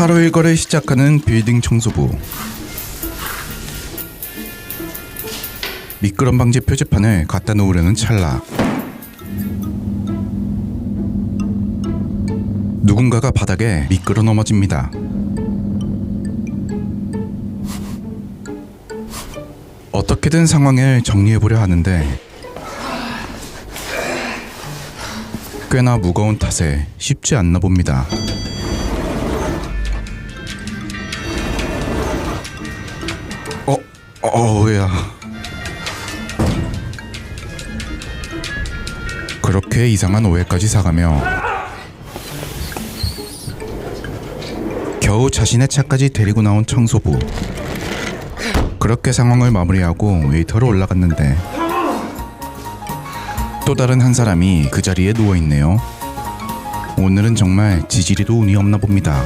하루 일과를 시작하는 빌딩 청소부. 미끄럼 방지 표지판을 갖다 놓으려는 찰나. 누군가가 바닥에 미끄러 넘어집니다. 어떻게든 상황을 정리해보려 하는데 꽤나 무거운 탓에 쉽지 않나 봅니다. 어, 어우야. 그렇게 이상한 오해까지 사가며 겨우 자신의 차까지 데리고 나온 청소부. 그렇게 상황을 마무리하고 웨이터로 올라갔는데 또 다른 한 사람이 그 자리에 누워 있네요. 오늘은 정말 지지리도 운이 없나 봅니다.